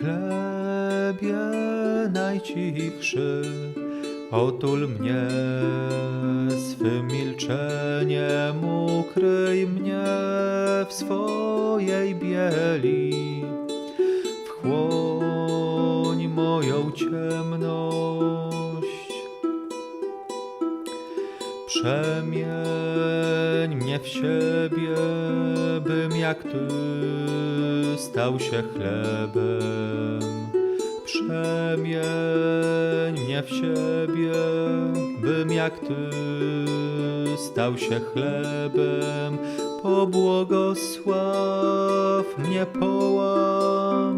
Chlebie najcichszy, otul mnie swym milczeniem, ukryj mnie w swojej bieli, wchłoń moją ciemność. Przemień mnie w siebie, jak Ty stał się chlebem. Przemień mnie w siebie, bym jak Ty stał się chlebem. Pobłogosław mnie połam,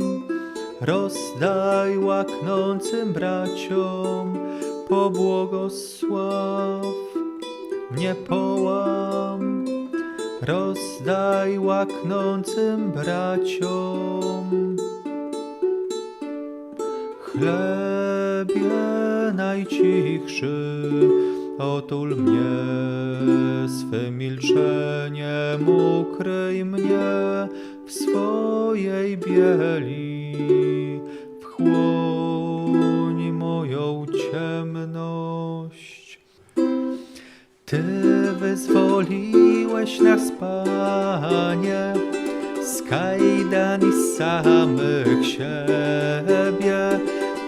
rozdaj łaknącym braciom, pobłogosław mnie połam, rozdaj łaknącym braciom. Chlebie najcichszy, otul mnie swym milczeniem, ukryj mnie w swojej bieli, wchłoń moją ciemność. Ty wyzwoliłeś nas, Panie, z kajdan i z samych siebie,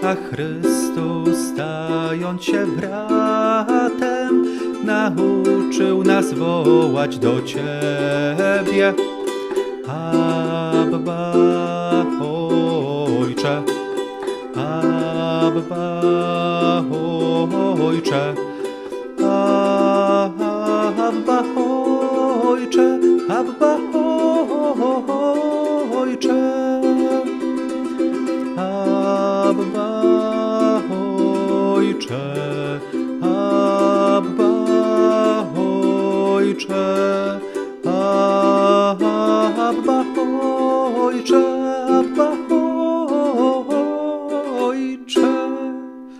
a Chrystus, stając się bratem, nauczył nas wołać do Ciebie. Abba, Ojcze, Abba, Ojcze. Abba Ojcze, Abba Ojcze,